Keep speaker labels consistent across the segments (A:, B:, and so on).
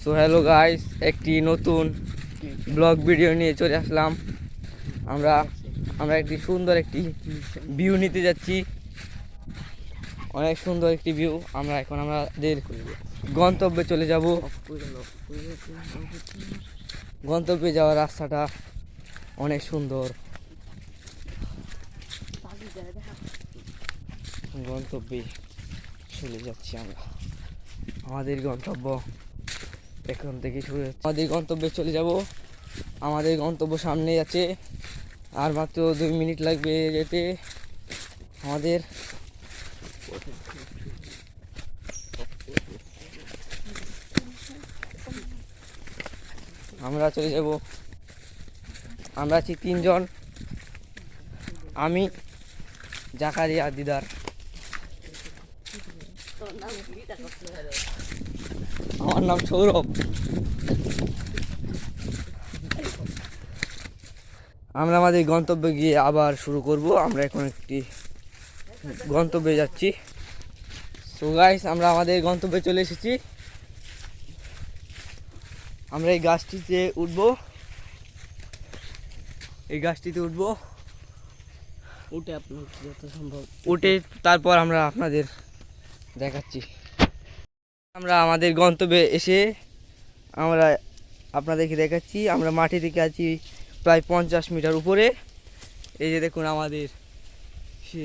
A: So hello guys একটি নতুন blog video নিয়ে চলে আসলাম। আমরা আমরা একটি সুন্দর একটি ভিউ নিতে যাচ্ছি। অনেক সুন্দর একটি ভিউ আমরা এখন আমাদের গন্তব্যে চলে যাব। গন্তব্যে যাওয়ার রাস্তাটা অনেক সুন্দর। গন্তব্যে। চলে যাচ্ছি আমরা। আমাদের গন্তব্য এখন থেকে শুরু হচ্ছে আমাদের গন্তব্যে চলে যাব। আমাদের গন্তব্য সামনে আছে। আর মাত্র দুই মিনিট লাগবে যেতে। আমাদের আমরা চলে যাব। আমরা আছি তিনজন। আমি, জাকারিয়া, দিদার। আমার নাম সৌরভ। আমরা আমাদের গন্তব্যে গিয়ে আবার শুরু করব। আমরা এখন একটি গন্তব্যে যাচ্ছি। সো গাইস আমরা আমাদের গন্তব্যে চলে এসেছি। আমরা এই গাছটিতে উঠব। এই গাছটিতে উঠব।
B: উঠে আপনার যত সম্ভব।
A: উঠে তারপর আমরা আপনাদের দেখাচ্ছি। আমরা আমাদের গন্তব্যে এসে আমরা আপনাদেরকে দেখাচ্ছি। আমরা মাটি থেকে আছি প্রায় পঞ্চাশ মিটার উপরে। এই যে দেখুন আমাদের সে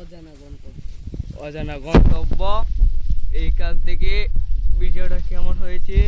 B: অজানা গন্তব্য।
A: অজানা গন্তব্য। এইখান থেকে ভিডিওটা কেমন হয়েছে?